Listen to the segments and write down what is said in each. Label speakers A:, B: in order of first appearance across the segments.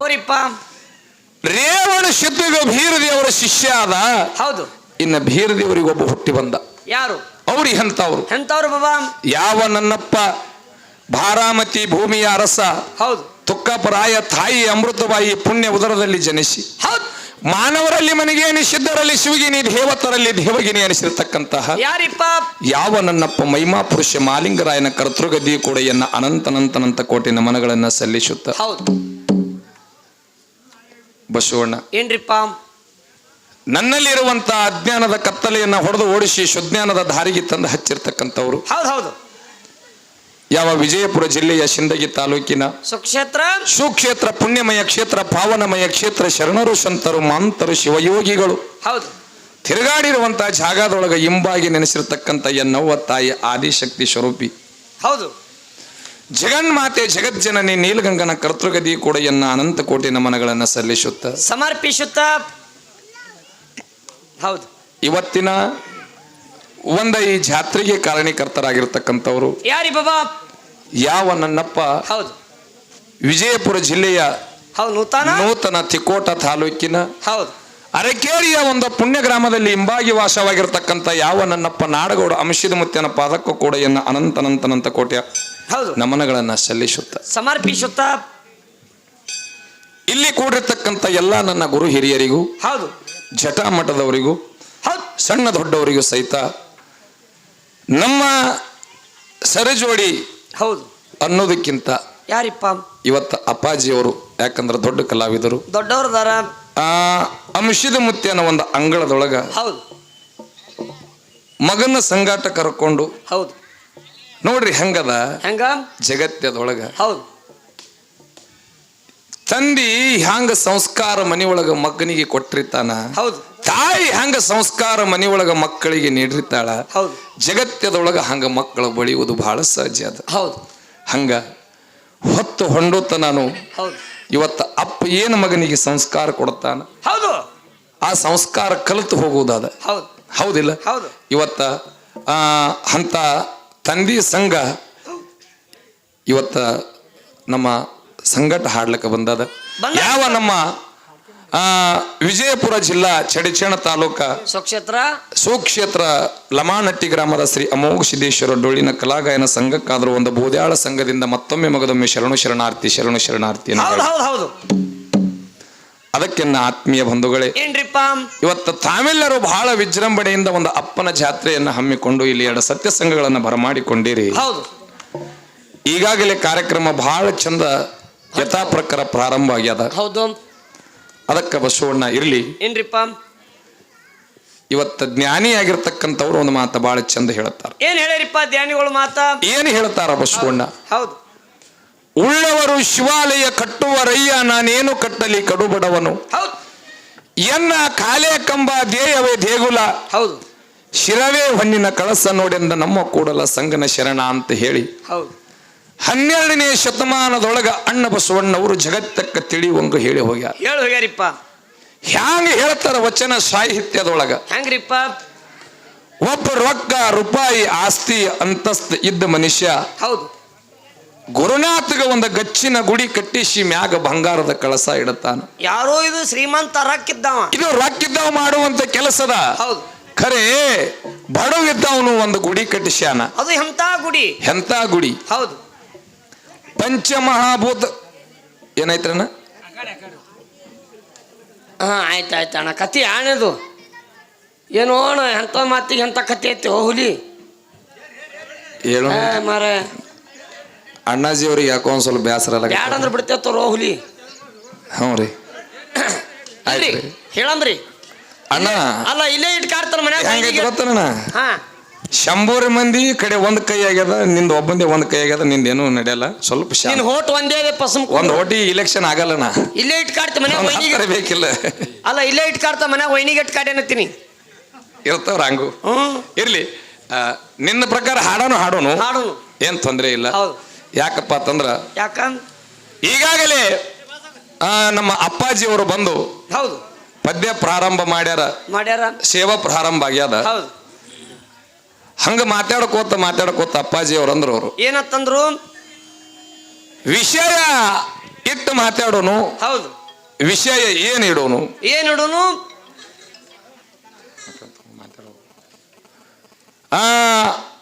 A: ಹೋರಿಪ್ಪ
B: ರೇವಣ ಸಿದ್ಧಗ ಭೀರದೇವರ ಶಿಷ್ಯ ಆದ.
A: ಹೌದು.
B: ಇನ್ನ ಭೀರದೇವರಿಗೆ ಒಬ್ಬ ಹುಟ್ಟಿ ಬಂದ.
A: ಯಾರು?
B: ಅವ್ರಿ ಎಂತವ್ರು
A: ಎಂತವ್ರು ಬಾಬಾ?
B: ಯಾವ ನನ್ನಪ್ಪ? ಭಾರಾಮತಿ ಭೂಮಿಯ ಅರಸ.
A: ಹೌದು.
B: ತುಕ್ಕಪರಾಯ ತಾಯಿ ಅಮೃತಬಾಯಿ ಪುಣ್ಯ ಉದರದಲ್ಲಿ ಜನಿಸಿ.
A: ಹೌದು.
B: ಮಾನವರಲ್ಲಿ ಮನೆಗೆ ಸಿದ್ಧರಲ್ಲಿ ಶಿವಗಿನಿ ದೇವತರಲ್ಲಿ ದೇವಗಿನಿ ಅನಿಸಿರ್ತಕ್ಕಂತಹ.
A: ಯಾರಿಪ್ಪ?
B: ಯಾವ ನನ್ನಪ್ಪ ಮಹಿಮಾ ಪುರುಷ ಮಾಲಿಂಗರಾಯನ ಕರ್ತೃಗದಿ ಕೂಡ ಎನ್ನ ಅನಂತನಂತನಂತ ಕೋಟಿ ನಮನಗಳನ್ನ ಸಲ್ಲಿಸುತ್ತ.
A: ಹೌದು.
B: ಬಸವಣ್ಣ.
A: ಏನ್ರಿಪ್ಪ
B: ನನ್ನಲ್ಲಿರುವಂತ ಅಜ್ಞಾನದ ಕತ್ತಲೆಯನ್ನ ಹೊಡೆದು ಓಡಿಸಿ ಸುಜ್ಞಾನದ ದಾರಿಗೆ ತಂದು ಹಚ್ಚಿರ್ತಕ್ಕಂಥವ್ರು.
A: ಹೌದು ಹೌದು.
B: ಯಾವ ವಿಜಯಪುರ ಜಿಲ್ಲೆಯ ಸಿಂದಗಿ ತಾಲೂಕಿನ
A: ಸುಕ್ಷೇತ್ರ?
B: ಸುಕ್ಷೇತ್ರ ಪುಣ್ಯಮಯ ಕ್ಷೇತ್ರ ಪಾವನಮಯ ಕ್ಷೇತ್ರ ಶರಣರು ಸಂತರು ಮಾಂತರು ಶಿವಯೋಗಿಗಳು.
A: ಹೌದು.
B: ತಿರುಗಾಡಿರುವಂತಹ ಜಾಗದೊಳಗ ಇಂಬಾಗಿ ನೆನೆಸಿರ್ತಕ್ಕಂಥ ಎನ್ನವ್ವ ತಾಯಿ ಆದಿಶಕ್ತಿ ಸ್ವರೂಪಿ.
A: ಹೌದು.
B: ಜಗನ್ಮಾತೆ ಜಗಜ್ಜನನಿ ನೀಲಗಂಗನ ಕರ್ತೃಗದಿ ಕೂಡ ಎನ್ನ ಅನಂತ ಕೋಟಿ ನಮನಗಳನ್ನು ಸಲ್ಲಿಸುತ್ತ.
A: ಸಮರ್ಪಿಸುತ್ತ? ಹೌದು.
B: ಇವತ್ತಿನ ಒಂದ ಈ ಜಾತ್ರೆಗೆ ಕಾರಣೀಕರ್ತರಾಗಿರ್ತಕ್ಕಂಥವ್ರು.
A: ಯಾರಿ ಬಾಬಾ?
B: ಯಾವ ನನ್ನಪ್ಪ?
A: ಹೌದು.
B: ವಿಜಯಪುರ ಜಿಲ್ಲೆಯ
A: ಹೌದು ನೂತನ?
B: ನೂತನ ತಿಕೋಟ ತಾಲೂಕಿನ
A: ಹೌದು.
B: ಅರಕೇರಿಯ ಒಂದು ಪುಣ್ಯ ಗ್ರಾಮದಲ್ಲಿ ಇಂಬಾಗಿ ವಾಸವಾಗಿರ್ತಕ್ಕಂಥ ಯಾವ ನನ್ನಪ್ಪ ನಾಡಗೌಡ ಅಂಶದ ಮುತ್ತಿನ ಪಾದಕ್ಕೂ ಕೂಡ ಎನ್ನ ಅನಂತನಂತನಂತ ಕೋಟೆಯ
A: ಹೌದು.
B: ನಮನಗಳನ್ನ ಸಲ್ಲಿಸುತ್ತ.
A: ಸಮರ್ಪಿಸುತ್ತ.
B: ಇಲ್ಲಿ ಕೂಡಿರ್ತಕ್ಕಂಥ ಎಲ್ಲ ನನ್ನ ಗುರು ಹಿರಿಯರಿಗೂ
A: ಹೌದು.
B: ಜಟಾಮಠದವರಿಗೂ
A: ಹೌದು.
B: ಸಣ್ಣ ದೊಡ್ಡವರಿಗೂ ಸಹಿತ ನಮ್ಮ ಸರಜೋಡಿ
A: ಹೌದು.
B: ಅನ್ನೋದಕ್ಕಿಂತ
A: ಯಾರಿಪ್ಪ?
B: ಇವತ್ತು ಅಪ್ಪಾಜಿಯವರು ಯಾಕಂದ್ರೆ ದೊಡ್ಡ ಕಲಾವಿದರು.
A: ದೊಡ್ಡವ್ರದಾರ
B: ಆ ಅಂಶದ ಮುತ್ತಿನ ಒಂದು ಅಂಗಳದೊಳಗ
A: ಹೌದು.
B: ಮಗನ ಸಂಗಾಟ ಕರ್ಕೊಂಡು
A: ಹೌದು.
B: ನೋಡ್ರಿ ಹೆಂಗದ?
A: ಹೆಂಗ?
B: ಜಗತ್ತದೊಳಗ.
A: ಹೌದು.
B: ತಂದಿ ಹ್ಯಾಂಗ ಸಂಸ್ಕಾರ ಮನೆಯೊಳಗ ಮಗನಿಗೆ ಕೊಟ್ಟಿರ್ತಾನ?
A: ಹೌದು.
B: ತಾಯಿ ಹಂಗ ಸಂಸ್ಕಾರ ಮನೆಯೊಳಗ ಮಕ್ಕಳಿಗೆ ನೀಡಿರ್ತಾಳ?
A: ಹೌದು.
B: ಜಗತ್ತದೊಳಗ ಹಂಗ ಮಕ್ಕಳು ಬಳಿಯುವುದು ಬಹಳ ಸಹಜ ಅದ.
A: ಹೌದು.
B: ಹಂಗ ಹೊತ್ತು ಹೊಂಡೋತ ನಾನು
A: ಹೌದು.
B: ಇವತ್ತ ಅಪ್ಪ ಏನು ಮಗನಿಗೆ ಸಂಸ್ಕಾರ ಕೊಡ್ತಾನ?
A: ಹೌದು.
B: ಆ ಸಂಸ್ಕಾರ ಕಲಿತು ಹೋಗುವುದಾದ?
A: ಹೌದು.
B: ಹೌದಿಲ್ಲ?
A: ಹೌದು.
B: ಇವತ್ತ ಆ ಅಂತ ತಂದಿ ಸಂಘ ಇವತ್ತ ನಮ್ಮ ಸಂಘಟ ಹಾಡ್ಲಿಕ್ಕೆ ಬಂದದ.
A: ಬಂದ-
B: ಯಾವ ನಮ್ಮ ವಿಜಯಪುರ ಜಿಲ್ಲಾ ಚಡಿಚಣ ತಾಲೂಕ
A: ಸ್ವಕ್ಷೇತ್ರ
B: ಸುಕ್ಷೇತ್ರ ಲಮಾನಟ್ಟಿ ಗ್ರಾಮದ ಶ್ರೀ ಅಮೋಘ ಸಿದ್ದೇಶ್ವರ ಡೊಳ್ಳಿನ ಕಲಾಗಾಯನ ಸಂಘಕ್ಕಾದರೂ ಒಂದು ಬೋದ್ಯಾಳ ಸಂಘದಿಂದ ಮತ್ತೊಮ್ಮೆ ಮಗದೊಮ್ಮೆ ಶರಣು ಶರಣಾರ್ಥಿ ಶರಣು ಶರಣಾರ್ಥಿ
A: ಹೌದು.
B: ಅದಕ್ಕೆ ನನ್ನ ಆತ್ಮೀಯ ಬಂಧುಗಳೇ
A: ಏನ್ರಿಪ್ಪ?
B: ಇವತ್ತು ತಾವೆಲ್ಲರೂ ಬಹಳ ವಿಜೃಂಭಣೆಯಿಂದ ಒಂದು ಅಪ್ಪನ ಜಾತ್ರೆಯನ್ನು ಹಮ್ಮಿಕೊಂಡು ಇಲ್ಲಿ ಎರಡು ಸತ್ಯ ಸಂಘಗಳನ್ನು ಬರಮಾಡಿಕೊಂಡಿರಿ.
A: ಹೌದು.
B: ಈಗಾಗಲೇ ಕಾರ್ಯಕ್ರಮ ಬಹಳ ಚಂದ ಯಥಾ ಪ್ರಕಾರ ಪ್ರಾರಂಭ ಆಗ್ಯದ.
A: ಹೌದು.
B: ಅದಕ್ಕೆ ಬಸವಣ್ಣ ಇರಲಿ.
A: ಏನ್ರಿಪ್ಪ?
B: ಇವತ್ತು ಜ್ಞಾನಿಯಾಗಿರ್ತಕ್ಕಂಥವ್ರು ಒಂದು ಮಾತು ಬಹಳ ಚಂದ ಹೇಳ್ತಾರೆ
A: ಏನ್ ಹೇಳಿರಿಪ್ಪ ಜ್ಞಾನಿಗಳು ಮಾತ?
B: ಏನು ಹೇಳ್ತಾರ ಬಸವಣ್ಣ?
A: ಹೌದು.
B: ಉಳ್ಳವರು ಶಿವಾಲಯ ಕಟ್ಟುವ ಕಟ್ಟುವರಯ್ಯ ನಾನೇನು ಕಟ್ಟಲಿ ಕಡುಬಡವನು? ಎನ್ನ ಕಾಲೇ ಕಂಬ ದೇಯವೇ ದೇಗುಲ
A: ಹೌದು.
B: ಶಿರವೇ ಹೊನ್ನಿನ ಕಳಸ ನೋಡೆಂದ ನಮ್ಮ ಕೂಡಲ ಸಂಗನ ಶರಣ ಅಂತ ಹೇಳಿ.
A: ಹೌದು.
B: ಹನ್ನೆರಡನೇ ಶತಮಾನದೊಳಗ ಅಣ್ಣ ಬಸವಣ್ಣವರು ಜಗತ್ತಕ್ಕ ತಿಳಿಯುವಂಗ ಹೇಳಿ ಹೋಗ್ಯಾರ.
A: ಹೇಳು ಹೋಗ್ಯಾರಿಪ್ಪ.
B: ಹ್ಯಾಂಗ ಹೇಳ್ತಾರ ವಚನ ಸಾಹಿತ್ಯದೊಳಗ?
A: ಹೆಂಗ್ರಿಪ್ಪ
B: ಒಬ್ಬ ರೊಕ್ಕ ರೂಪಾಯಿ ಆಸ್ತಿ ಅಂತಸ್ತ್ ಇದ್ದ ಮನುಷ್ಯ
A: ಹೌದು.
B: ಗುರುನಾಥಗ ಒಂದು ಗಚ್ಚಿನ ಗುಡಿ ಕಟ್ಟಿಸಿ ಮ್ಯಾಗ ಬಂಗಾರದ ಕಳಸ ಇಡುತ್ತಾನ
A: ಯಾರೋ ಇದು ಶ್ರೀಮಂತ ರಕ್ಕಿದ್ದವ
B: ಇದು ರಾಕಿದ್ದಾವ ಮಾಡುವಂತ ಕೆಲಸದ.
A: ಹೌದು.
B: ಖರೆ ಬಡವಿದ್ದವನು ಒಂದು ಗುಡಿ ಕಟ್ಟಿಸ್ಯಾನ.
A: ಅದು ಎಂತ ಗುಡಿ?
B: ಎಂತ ಗುಡಿ?
A: ಹೌದು.
B: ಪಂಚಮಹಾಭೂತ ಏನಾಯ್ತ್ರಣ್ಣ
A: ಹಾ ಆಯ್ತು ಆಯ್ತು ಅಣ್ಣ. ಕತಿ ಆಣದು. ಏನೋ ಅಣ್ಣ ಎಂತ ಮಾತಿಗೆ ಎಂತ ಕತಿ ಐತಿ ಹೋಗ್ಲಿ. ಹುಲಿ
B: ಹೇಳು
A: ಮಾರ.
B: ಅಣ್ಣಾಜಿ ಅವ್ರಿಗೆ ಯಾಕೋ ಒಂದ್ ಸ್ವಲ್ಪ ಬೇಸರ
A: ಬ್ಯಾಡ ಅಂದ್ರೆ ಬಿಡ್ತೇವ ಹುಲಿ.
B: ಹ್ಞೂ ರೀ.
A: ಇಲ್ರಿ
B: ಆಯ್ತು ರೀ.
A: ಹೇಳಂದ್ರಿ.
B: ಅಣ್ಣ.
A: ಅಲ್ಲ ಇಲ್ಲೇ ಇಟ್ ಕಾಡ್ತಾರ
B: ಹೆಂಗೈತಿ
A: ಮನ್ಯಾಗ
B: ಗೊತ್ತಣ್ಣ
A: ಹಾ.
B: ಶಂಭೂರಿ ಮಂದಿ ಕಡೆ ಒಂದ್ ಕೈ ಆಗ್ಯದ ನಿಂದ ಒಬ್ಬಂದೇ ಒಂದ್ ಕೈ ಆಗ್ಯದ ನಿಂದೇನು ನಡೆಯಲ್ಲ. ಸ್ವಲ್ಪ
A: ನಿನ್
B: ಶಾಂತ
A: ಹೋಟ್ ಒಂದೇ ಇದೆ ಪಸಮ್
B: ಒಂದ್ ಓಟಿ ಇಲೆಕ್ಷನ್ ಆಗಲ್ಲಣ್ಣ.
A: ಇಲ್ಲೇ ಇಟ್ ಕಾಡ್ತ ಮನ್ಯಾಗ
B: ಒಂದ್
A: ವೈನಿಗೆ
B: ಹತ್ತರ ಬೇಕಿಲ್ಲ.
A: ಅಲ್ಲ ಇಲ್ಲೇ ಇಟ್ ಕಾಡ್ತ ಮನ್ಯಾಗ ವೈನಿಗೆ ಇಟ್ ಕಾಡೇನತ್ತೀನಿ
B: ಇರ್ತಾವ್ರ ಹಂಗು
A: ಹ್ಮ್
B: ಇರ್ಲಿ ಆ, ನಿನ್ನ ಪ್ರಕಾರ ಹಾಡೋನು ಹಾಡೋನು.
A: ಹಾಡು
B: ಏನ್ ತೊಂದ್ರೆ ಇಲ್ಲ.
A: ಹೌದು.
B: ಯಾಕಪ್ಪ ಅಂತಂದ್ರ
A: ಯಾಕ?
B: ಈಗಾಗಲೇ ಆ, ನಮ್ಮ ಅಪ್ಪಾಜಿ ಅವರು ಬಂದು
A: ಹೌದು.
B: ಪದ್ಯ ಪ್ರಾರಂಭ ಮಾಡ್ಯಾರ.
A: ಮಾಡ್ಯಾರ?
B: ಸೇವಾ ಪ್ರಾರಂಭ ಆಗ್ಯಾದ.
A: ಹೌದು.
B: ಹಂಗ ಮಾತಾಡ್ಕೋತ ಮಾತಾಡ್ಕೋತ ಅಪ್ಪಾಜಿ ಅವ್ರು ಅಂದ್ರು ಅವರು.
A: ಏನತ್ತಂದ್ರು
B: ವಿಷಯ ಇಟ್ಟು ಮಾತಾಡೋನು.
A: ಹೌದು.
B: ವಿಷಯ ಏನ್ ಇಡೋನು.
A: ಏನ್ ಇಡೋನು?
B: ಆ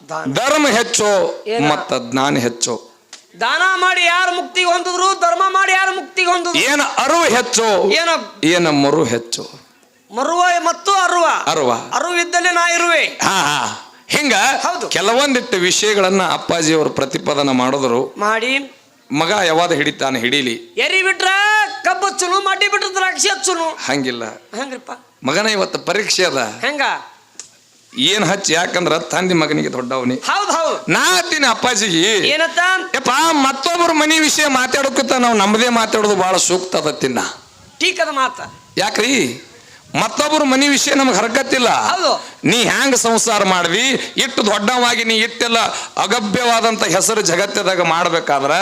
A: ದಾನ.
B: ಧರ್ಮ ಹೆಚ್ಚು
A: ಏನ?
B: ಮತ್ತ ಜ್ಞಾನ ಹೆಚ್ಚು.
A: ದಾನ ಮಾಡಿ ಯಾರು ಮುಕ್ತಿಗೆ ಹೊಂದಿದ್ರು ಧರ್ಮ ಮಾಡಿ ಯಾರು ಮುಕ್ತಿಗೆ ಹೊಂದಿದ್ರು?
B: ಏನ ಅರಿವು ಹೆಚ್ಚು
A: ಏನ?
B: ಏನ ಮರು ಹೆಚ್ಚು?
A: ಮರುವ ಮತ್ತು ಅರುವ.
B: ಅರುವ.
A: ಅರುವಿದ್ದಲ್ಲಿ ನಾ ಇರುವೆ.
B: ಹಾ ಹಾ. ಹಿಂಗ
A: ಹೌದು.
B: ಕೆಲವೊಂದಿಟ್ಟು ವಿಷಯಗಳನ್ನ ಅಪ್ಪಾಜಿಯವರು ಪ್ರತಿಪಾದನ ಮಾಡಿದ್ರು.
A: ಮಾಡಿ.
B: ಮಗ ಯಾವಾಗ ಹಿಡಿತಾನೆ ಹಿಡೀಲಿ.
A: ಎರಿ ಬಿಟ್ರ ಕಬ್ಬು ಚುನು ಮಡ್ಡಿ ಬಿಟ್ರ ದ್ರಾಕ್ಷಿ
B: ಹಂಗಿಲ್ಲ.
A: ಹಂಗ್ರಿಪ್ಪ.
B: ಮಗನ ಇವತ್ತು ಪರೀಕ್ಷೆ ಅದ.
A: ಹೆಂಗ?
B: ಏನ್ ಹಚ್ಚಿ? ಯಾಕಂದ್ರ ತಂದೆ ಮಗನಿಗೆ ದೊಡ್ಡವನಿ.
A: ಹೌದ್ ಹೌದ್.
B: ನಾ ಹತ್ತೀನಿ ಅಪ್ಪಾಜಿಗೆ.
A: ಏನತ್ತ?
B: ಯಪ್ಪ ಮತ್ತೊಬ್ಬರ ಮನಿ ವಿಷಯ ಮಾತಾಡೋಕತ್ತ ನಾವು ನಮ್ಮದೇ ಮಾತಾಡೋದು ಬಹಳ ಸೂಕ್ತ ಅದತ್ತಿನ್ನ
A: ಟೀಕದ ಮಾತ.
B: ಯಾಕ್ರಿ? ಮತ್ತೊಬ್ಬರ ಮನಿ ವಿಷಯ ನಮ್ಗೆ ಹರಕತ್ತಿಲ್ಲ. ನೀ ಹ್ಯಾಂಗ ಸಂಸಾರ ಮಾಡ್ವಿ ಇಟ್ಟು ದೊಡ್ಡವಾಗಿ ನೀ ಇಟ್ಟೆಲ್ಲ ಅಗಭ್ಯವಾದಂತ ಹೆಸರು ಜಗತ್ತದಾಗ ಮಾಡ್ಬೇಕಾದ್ರ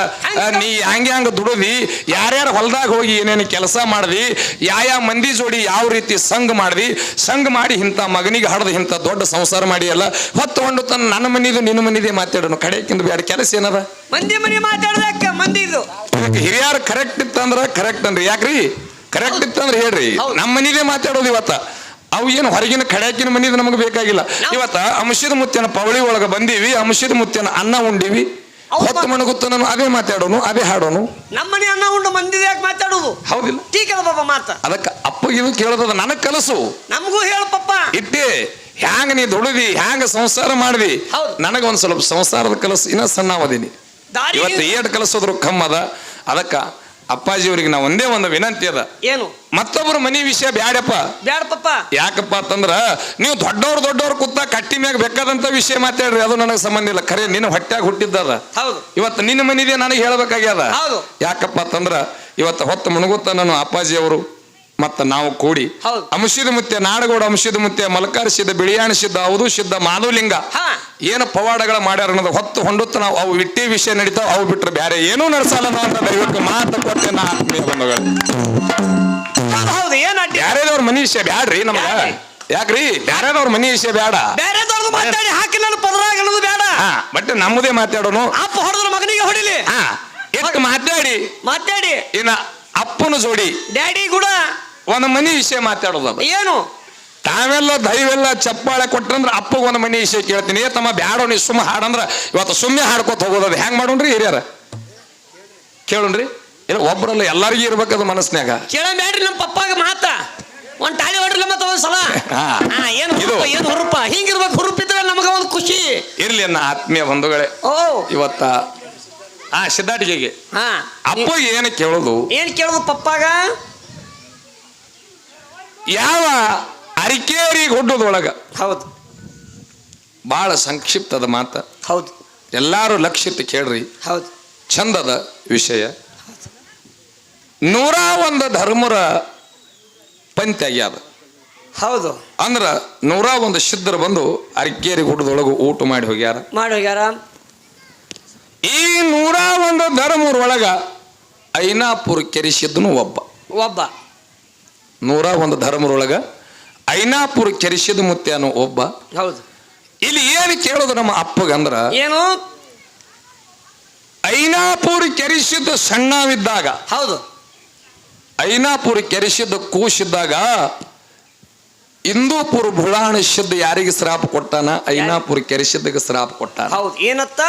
B: ನೀ ಹ್ಯಾಂಗ ಹ್ಯಾಂಗ ದುಡಿದಿ? ಯಾರ್ಯಾರ ಹೊಲದಾಗ ಹೋಗಿ ಏನೇನು ಕೆಲಸ ಮಾಡ್ದಿ? ಯಾವ ಮಂದಿ ಜೋಡಿ ಯಾವ ರೀತಿ ಸಂಘ ಮಾಡ್ದಿ? ಸಂಘ ಮಾಡಿ ಇಂಥ ಮಗನಿಗೆ ಹಡ್ದು ಇಂಥ ದೊಡ್ಡ ಸಂಸಾರ ಮಾಡಿ ಅಲ್ಲ ಹೊತ್ತುಕೊಂಡು ತನ್ನ ನನ್ನ ಮನಿದು ನಿನ್ನ ಮನಿದೆ ಮಾತಾಡೋಣ ಕಡೆಕಿಂದ ಬೇಡ ಕೆಲಸ ಏನದ?
A: ಮಂದಿ ಮನಿ ಮಾತಾಡ್ದಕ್ಕೆ ಮಂದಿ ಇದು
B: ಅದಕ್ಕೆ ಹಿರಿಯರು ಕರೆಕ್ಟ್ ಇತ್ತಂದ್ರ ಕರೆಕ್ಟ್ ಅಂದ್ರೆ. ಯಾಕ್ರಿ? ಕರೆಕ್ಟ್ ಇತ್ತಂದ್ರೆ ಹೇಳ್ರಿ.
A: ಹೌದು.
B: ನಮ್ಮ ಮನೇಲೆ ಮಾತಾಡೋದು ಇವತ್ತ. ಅವು ಏನು ಹೊರಗಿನ ಕಡ್ಯಾಕಿನ ಮನಿದು ನಮಗೆ ಬೇಕಾಗಿಲ್ಲ. ಇವತ್ತ ಅಂಶದ ಮುತ್ತಿನ ಪವಳಿ ಒಳಗ ಬಂದೀವಿ ಅಂಶದ ಮುತ್ತಿನ ಅನ್ನ ಉಂಡಿವಿ.
A: ಹೌದು.
B: ಹೊತ್ತು ಮಣಗುತ್ತ ನಾನು ಅದೇ ಮಾತಾಡೋನು ಅದೇ ಹಾಡೋನು.
A: ನಮ್ಮನೆ ಅನ್ನ ಉಂಡು ಮಂದಿ ಯಾಕೆ ಮಾತಾಡುದು?
B: ಹೌದಿಲ್ಲ.
A: ಬಾಬಾ ಮಾತ.
B: ಅದಕ್ಕೆ ಅಪ್ಪಗಿದು ಕೇಳೋದದ ನನಗ್ ಕಲಸು
A: ನಮಗೂ ಹೇಳು ಪಪ್ಪ
B: ಇಟ್ಟೆ ಹ್ಯಾಂಗ ನೀ ದುಡಿದಿ ಹ್ಯಾಂಗ ಸಂಸಾರ ಮಾಡಿದಿ?
A: ಹೌದು.
B: ನನಗ ಒಂದ್ ಸ್ವಲ್ಪ ಸಂಸಾರದ ಕಲಸು ಇನ್ನ ಸಣ್ಣವದೀನಿ.
A: ದಾರಿ
B: ಇವತ್ತು ಏಟ್ ಕಲಸೋದ್ರು ಕಮ್ಮದ. ಅದಕ್ಕ ಅಪ್ಪಾಜಿಯವ್ರಿಗೆ ನಾವು ಒಂದೇ ಒಂದು ವಿನಂತಿ ಅದ.
A: ಏನು?
B: ಮತ್ತೊಬ್ಬರು ಮನಿ ವಿಷಯ ಬ್ಯಾಡಪ್ಪ.
A: ಬ್ಯಾಡ ಪಪ್ಪ
B: ಯಾಕಪ್ಪ ಅಂತಂದ್ರ ನೀವು ದೊಡ್ಡವ್ರು ದೊಡ್ಡವ್ರು ಕೂತ ಕಟ್ಟಿ ಮ್ಯಾಗ ಬೇಕಾದಂತ ವಿಷಯ ಮಾತಾಡ್ರಿ ಅದು ನನಗೆ ಸಂಬಂಧ ಇಲ್ಲ. ಖರೆ ನಿನ್ನ ಹೊಟ್ಯಾಗ ಹುಟ್ಟಿದ್ದದ.
A: ಹೌದು.
B: ಇವತ್ತು ನಿನ್ನ ಮನಿದೆ ನನಗೆ ಹೇಳ್ಬೇಕಾಗ್ಯದ?
A: ಹೌದು.
B: ಯಾಕಪ್ಪ ಅಂತಂದ್ರ ಇವತ್ತು ಹೊತ್ತು ಮುಣಗುತ್ತ ನಾನು ಅಪ್ಪಾಜಿಯವರು ಮತ್ತ ನಾವು ಕೂಡಿ. ಅಂಶದ ಮುತ್ತೆ ನಾಡಗೋಡ ಅಂಶದ ಮುತ್ತೆ ಮಲಕಾರ ಸಿದ್ಧ ಬಿಳಿಯಾಣ ಸಿದ್ಧ ಅವಧು ಸಿದ್ಧ ಮಾಧುಲಿಂಗ ಏನು ಪವಾಡಗಳ ಮಾಡ್ಯಾರ ಅನ್ನೋದು ಹೊತ್ತು ಹೊಂಡುತ್ತ ನಾವು ಅವು ಇಟ್ಟಿ ವಿಷಯ ನಡೀತಾವ ಅವು ಬಿಟ್ಟರೆ ಬೇರೆ ಏನೂ ನಡೆಸಲ್ಲ ಅಂತ ದೈವಕ್ಕೆ ಮಾತು ಕೊಟ್ಟೆ ನಾ ಆತ್ಮೀಯ ಬಂಧುಗಳು.
A: ಹೌದು ಹೌದು ಏನ್ ಅಡ್ಡಿ?
B: ಬ್ಯಾರೇದವ್ರ ಮನಿ ವಿಷಯ ಬ್ಯಾಡ್ರಿ ನಮ್ಗೆ. ಯಾಕ್ರಿ? ಬ್ಯಾರೇದವ್ರ ಮನಿ ವಿಷಯ ಬ್ಯಾಡ.
A: ಬೇರೆದವ್ರದ್ದು ಮಾತಾಡಿ ಹಾಕಿ ನಾನು ಪದರಾಗ ಅನ್ನೋದು ಬೇಡ
B: ಹಾ ಬಟ್ ನಮ್ಮದೇ ಮಾತಾಡೋನು.
A: ಅಪ್ಪ ಹೊಡೆದ್ರ ಮಗನಿಗೆ ಹೊಡಿಲಿ.
B: ಹಾ ಮಾತಾಡಿ.
A: ಮಾತಾಡಿ.
B: ಇನ್ನ ಅಪ್ಪನ ಜೋಡಿ.
A: ಡ್ಯಾಡಿ ಕೂಡ
B: ಒಂದು ಮನಿ ವಿಷಯ ಮಾತಾಡೋದು ಅದು.
A: ಏನು?
B: ತಾವೆಲ್ಲ ದೈವೆಲ್ಲ ಚಪ್ಪಾಳೆ ಕೊಟ್ರಂದ್ರ ಅಪ್ಪಗ ಒಂದು ಮನಿ ವಿಷಯ ಕೇಳ್ತೀನಿ. ಏ ತಮ್ಮ ಬ್ಯಾಡೋ ನೀ ಸುಮ್ಮ ಹಾಡಂದ್ರ ಇವತ್ತು ಸುಮ್ಮನೆ ಹಾಡ್ಕೊತ ಹೋಗೋದು ಹೆಂಗ್ ಮಾಡೋಣ್ರಿ ಹಿರಿಯರ? ಕೇಳೋಣ್ರಿ. ಇಲ್ಲ ಒಬ್ಬರಲ್ಲ ಎಲ್ಲರಿಗೂ ಇರ್ಬೇಕದು ಮನಸ್ನ್ಯಾಗ.
A: ಕೇಳ ಬ್ಯಾಡ್ರಿ ನಮ್ಮ ಪಪ್ಪಾಗ ಮಾತ. ಒಂದ್ ತಾಳಿ ಹೊಡ್ರಲ್ಲ ಮತ್ತ ಒಂದು ಸಲ. ಏನ್ ಏನ್ ಹುರುಪ? ಹಿಂಗಿರ್ಬೇಕು ಹುರುಪಿದ್ರೆ ನಮಗೆ ಒಂದು ಖುಷಿ.
B: ಇರ್ಲಿ ಅನ್ನ ಆತ್ಮೀಯ ಬಂಧುಗಳೇ.
A: ಓ.
B: ಇವತ್ತ ಆ ಸಿದ್ಧಾಟಿಗೆಗೆ
A: ಹಾ.
B: ಅಪ್ಪ ಏನು ಕೇಳೋದು?
A: ಏನ್ ಕೇಳುದು ಪಪ್ಪಾಗ?
B: ಯಾವ ಅರಿಕೇರಿ ಗುಡ್ಡದೊಳಗ.
A: ಹೌದು.
B: ಬಹಳ ಸಂಕ್ಷಿಪ್ತದ ಮಾತ.
A: ಹೌದು.
B: ಎಲ್ಲಾರು ಲಕ್ಷಿತ ಕೇಳ್ರಿ.
A: ಹೌದು.
B: ಚಂದದ ವಿಷಯ. ನೂರ ಒಂದು ಧರ್ಮರ ಪಂಕ್ತಿ ಆಗ್ಯಾದ.
A: ಹೌದು.
B: ಅಂದ್ರ ನೂರ ಒಂದು ಸಿದ್ಧರು ಬಂದು ಅರಿಕೇರಿ ಗುಡ್ಡದೊಳಗು ಊಟ ಮಾಡಿ ಹೋಗ್ಯಾರ.
A: ಮಾಡಿ ಹೋಗ್ಯಾರ.
B: ಈ ನೂರ ಒಂದು ಧರ್ಮರೊಳಗ ಐನಾಪುರ ಕೆರಿಸಿದ್ದನು ಒಬ್ಬ.
A: ಒಬ್ಬ.
B: ನೂರ ಒಂದು ಧರ್ಮರೊಳಗ ಐನಾಪುರ ಕೆರಿಸಿದ ಅನ್ನೋ ಒಬ್ಬ.
A: ಹೌದು.
B: ಇಲ್ಲಿ ಏನು ಕೇಳೋದು ನಮ್ಮ ಅಪ್ಪಗಂದ್ರ
A: ಏನು?
B: ಐನಾಪುರ ಕೆರಿಸಿದ್ದ ಸಣ್ಣವಿದ್ದಾಗ
A: ಹೌದು.
B: ಐನಾಪುರ ಕೆರಿಸಿದ್ದ ಕೂಸಿದ್ದಾಗ ಇಂದೂಪುರ ಬುಳಾಣ ಸಿದ್ಧ ಯಾರಿಗೆ ಶ್ರಾಪ ಕೊಟ್ಟಾನ? ಐನಾಪುರ ಕೆರಿಸಿದ್ದಕ್ಕೆ ಶ್ರಾಪ ಕೊಟ್ಟಾನ.
A: ಹೌದು. ಏನತ್ತ?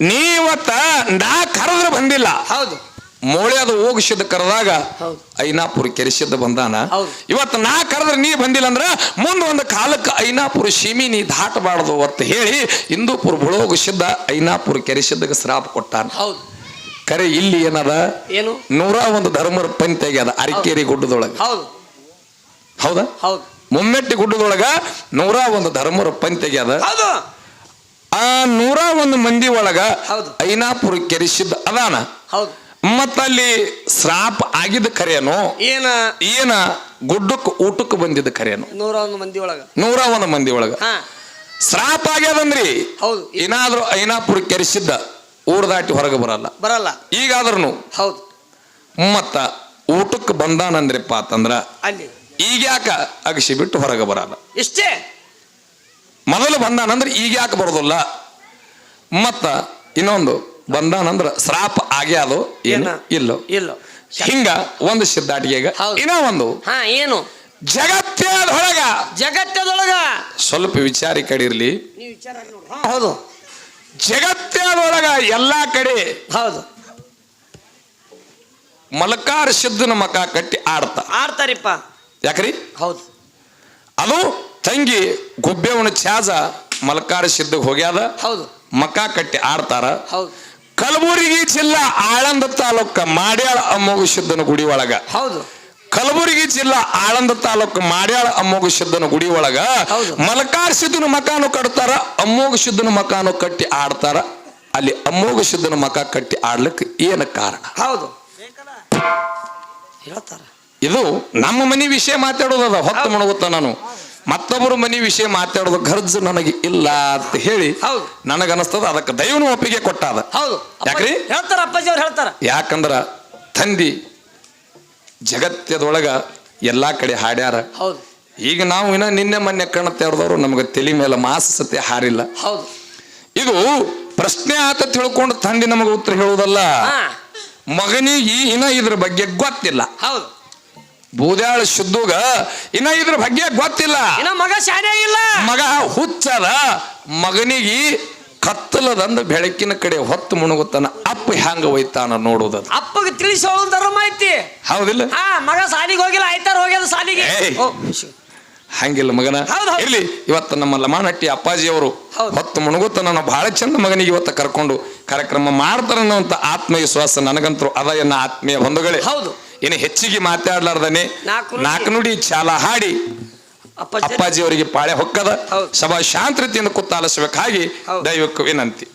B: ನೀವತ್ತ ನಾ ಕರೆದ್ರೆ ಬಂದಿಲ್ಲ.
A: ಹೌದು.
B: ಮೋಳೆ ಅದು ಹೋಗಿಸಿದ ಕರೆದಾಗ. ಐನಾಪುರ ಕೆರೆಸಿದ್ದ ಬಂದಾನ. ಇವತ್ತು ನಾ ಕರೆದ್ರೆ ನೀ ಬಂದಿಲ್ಲ ಅಂದ್ರೆ ಮುಂದೆ ಒಂದು ಕಾಲಕ್ಕೆ ಐನಾಪುರ ಸೀಮಿ ನೀ ದಾಟಬಾರ್ದು ಅಂತ ಹೇಳಿ ಹಿಂದೂಪುರ ಬುಳೋಗಿಸಿದ್ದ ಐನಾಪುರ ಕೆರೆಸಿದ್ದಕ್ಕೆ ಶ್ರಾಪ ಕೊಟ್ಟಾನ. ಕರೆ ಇಲ್ಲಿ ಏನದ?
A: ಏನು?
B: ನೂರ ಒಂದು ಧರ್ಮರ ಪಂತ್ಯಾಗ್ಯದ ಅರಿಕೇರಿ ಗುಡ್ಡದೊಳಗೆ.
A: ಹೌದು.
B: ಹೌದಾ?
A: ಹೌದು.
B: ಮುಮ್ಮೆಟ್ಟಿ ಗುಡ್ಡದೊಳಗ ನೂರ ಒಂದು ಧರ್ಮರ ಪಂತ್ಯಾಗ್ಯದ
A: ಹೌದು.
B: ಆ ನೂರ ಒಂದು ಮಂದಿ ಒಳಗ. ಐನಾಪುರ ಕೆರೆಸಿದ್ದ ಅದಾನ.
A: ಹೌದು.
B: ಮತ್ತಲ್ಲಿ ಶ್ರಾಪ್ ಆಗಿದ್ದ ಕರೆಯನು
A: ಏನ?
B: ಏನ ಗುಡ್ಡಕ್ಕೆ ಊಟಕ್ಕೆ ಬಂದಿದ್ದ ಕರೆಯನು.
A: ನೂರ ಒಂದು ಮಂದಿ ಒಳಗ.
B: ನೂರ ಒಂದು ಮಂದಿ ಒಳಗ. ಶ್ರಾಪ ಆಗ್ಯದಂದ್ರಿ.
A: ಹೌದು.
B: ಏನಾದರೂ ಐನಾಪುರ ಕೆರೆಸಿದ್ದ ಊರ್ ದಾಟಿ ಹೊರಗೆ ಬರಲ್ಲ.
A: ಬರಲ್ಲ.
B: ಈಗಾದ್ರೂ
A: ಹೌದು.
B: ಮತ್ತ ಊಟಕ್ಕೆ ಬಂದಾನಂದ್ರಿಪ್ಪ ಅಂತಂದ್ರ
A: ಅಲ್ಲಿ.
B: ಈಗ ಯಾಕ ಅಗಸಿ ಬಿಟ್ಟು ಹೊರಗೆ ಬರಲ್ಲ.
A: ಇಷ್ಟೇ
B: ಮೊದಲು ಬಂದಾನಂದ್ರೆ ಈಗ ಯಾಕೆ ಬರೋದಿಲ್ಲ. ಮತ್ತ ಇನ್ನೊಂದು ಬಂದಾನಂದ್ರ ಶ್ರಾಪ ಆಗ್ಯಾದು ಏನು? ಇಲ್ಲೋ?
A: ಇಲ್ಲೋ.
B: ಹಿಂಗ ಒಂದು ಸಿದ್ಧಾಟಿಗೆ
A: ಹೌದು.
B: ಇನ್ನ ಒಂದು.
A: ಹಾ ಏನು?
B: ಜಗತ್ತದೊಳಗ
A: ಜಗತ್ತದೊಳಗ?
B: ಸ್ವಲ್ಪ ವಿಚಾರಿ ಇರ್ಲಿ.
A: ವಿಚಾರ ಹಾ, ಹೌದು.
B: ಜಗತ್ತದೊಳಗ ಎಲ್ಲಾ ಕಡೆ
A: ಹೌದು.
B: ಮಲಕಾರ ಸಿದ್ಧನ ಮಕ ಕಟ್ಟಿ ಆಡ್ತ.
A: ಆಡ್ತಾರಿಪ್ಪ.
B: ಯಾಕ್ರಿ?
A: ಹೌದು.
B: ಅದು ತಂಗಿ ಗುಬ್ಬೆವನ ಚಾಜ ಮಲಕಾರ ಸಿದ್ಧಗ್ ಹೋಗ್ಯಾದ.
A: ಹೌದು.
B: ಮಕ ಕಟ್ಟಿ ಆಡ್ತಾರ.
A: ಹೌದು.
B: ಕಲಬುರಗಿ ಜಿಲ್ಲಾ ಆಳಂದ ತಾಲೂಕ ಮಾಡ್ಯಾಳ ಅಮ್ಮೋಗ ಶುದ್ಧನ ಗುಡಿ ಒಳಗ.
A: ಹೌದು.
B: ಕಲಬುರಗಿ ಜಿಲ್ಲಾ ಆಳಂದ ತಾಲೂಕು ಮಾಡ್ಯಾಳ ಅಮ್ಮೋಗ ಶುದ್ಧನ ಗುಡಿ ಒಳಗ.
A: ಹೌದು.
B: ಮಲಕಾರ ಸಿದ್ಧನ ಮಕಾನು ಕಟ್ತಾರ ಅಮ್ಮೋಗ ಶುದ್ಧನ ಮಕಾನು ಕಟ್ಟಿ ಆಡ್ತಾರ. ಅಲ್ಲಿ ಅಮ್ಮೋಗ ಶುದ್ಧನ ಮಕ ಕಟ್ಟಿ ಆಡ್ಲಿಕ್ಕೆ ಏನು ಕಾರಣ?
A: ಹೌದು. ಹೇಳ್ತಾರ.
B: ಇದು ನಮ್ಮ ಮನೆ ವಿಷಯ ಮಾತಾಡೋದದ ಹೊತ್ತು ಮುಣಗುತ್ತ ನಾನು. ಮತ್ತೊಬ್ಬರ ಮನಿ ವಿಷಯ ಮಾತಾಡೋದು ಗರ್ಜ್ ನನಗೆ ಇಲ್ಲ ಅಂತ ಹೇಳಿ
A: ಹೌದು.
B: ನನಗನ್ನಿಸ್ತದ ಅದಕ್ಕೆ ದೈವನ ಒಪ್ಪಿಗೆ ಕೊಟ್ಟಾದ.
A: ಹೌದು.
B: ಯಾಕ್ರಿ?
A: ಹೇಳ್ತಾರ ಅಪ್ಪಾಜಿ ಅವ್ರು ಹೇಳ್ತಾರ.
B: ಯಾಕಂದ್ರ ತಂದಿ ಜಗತ್ತದೊಳಗ ಎಲ್ಲಾ ಕಡೆ ಹಾಡ್ಯಾರ.
A: ಹೌದು.
B: ಈಗ ನಾವು ಇನ್ನ ನಿನ್ನೆ ಮೊನ್ನೆ ಕಣ್ಣ ತೆರೆದವರು ನಮಗೆ ತಲೆ ಮೇಲೆ ಮಾಸ ಸತ್ಯ ಹಾರಿಲ್ಲ.
A: ಹೌದು.
B: ಇದು ಪ್ರಶ್ನೆ ಆತ ತಿಳ್ಕೊಂಡು ತಂದಿ ನಮಗೆ ಉತ್ತರ ಹೇಳುವುದಲ್ಲ ಮಗನಿಗೆ ಇನ್ನ ಇದ್ರ ಬಗ್ಗೆ ಗೊತ್ತಿಲ್ಲ.
A: ಹೌದು.
B: ಬೂದ್ಯಾಳ ಶುದ್ಧಗ ಇನ್ನ ಇದ್ರ ಬಗ್ಗೆ ಗೊತ್ತಿಲ್ಲ.
A: ಇನ್ನ ಮಗ ಶಾನೆ ಇಲ್ಲ.
B: ಮಗ ಹುಚ್ಚದ ಮಗನಿಗೆ ಕತ್ತಲದಂದ ಬೆಳಕಿನ ಕಡೆ ಹೊತ್ತು ಮುಣುಗುತ್ತಾನ ಅಪ್ಪ ಹ್ಯಾಂಗ ಒಯ್ತಾನ ನೋಡುದ
A: ಅಪ್ಪಗೆ ತಿಳಿಸಿ ಧರ್ಮ ಐತಿ.
B: ಹೌದಿಲ್ಲ?
A: ಹಾ ಮಗ ಸಾಲಿಗೆ ಹೋಗಿಲ್ಲ ಆಯ್ತಾರ ಹೋಗ್ಯದ ಸಾಲಿಗೆ
B: ಹಂಗಿಲ್ಲ ಮಗನ. ಇರ್ಲಿ ಇವತ್ತು ನಮ್ಮ ಲಮಾನಟ್ಟಿ ಅಪ್ಪಾಜಿ ಅವರು ಹೊತ್ತು ಮುಣುಗುತ್ತ ನಾನು ಬಹಳ ಚಂದ ಮಗನಿಗೆ ಇವತ್ತು ಕರ್ಕೊಂಡು ಕಾರ್ಯಕ್ರಮ ಮಾಡ್ತಾರ ಅನ್ನುವಂತ ಆತ್ಮವಿಶ್ವಾಸ ನನಗಂತರೂ ಅದ ಎನ್ನ ಆತ್ಮೀಯ ಬಂಧುಗಳೇ.
A: ಹೌದು.
B: ಇನ್ನು ಹೆಚ್ಚಿಗೆ ಮಾತಾಡ್ಲಾರ್ದನೆ
A: ನಾಲ್ಕು ನುಡಿ.
B: ನಾಲ್ಕು ಚಾಲ ಹಾಡಿ
A: ಅಪ್ಪಾಜಿ
B: ಅವರಿಗೆ ಪಾಳೆ ಹೊಕ್ಕದ. ಸಭಾ ಶಾಂತ ರೀತಿಯಿಂದ ಕುತ್ತಾಲಿಸಬೇಕಾಗಿ. ದೈವಕ್ಕೆ ವಿನಂತಿ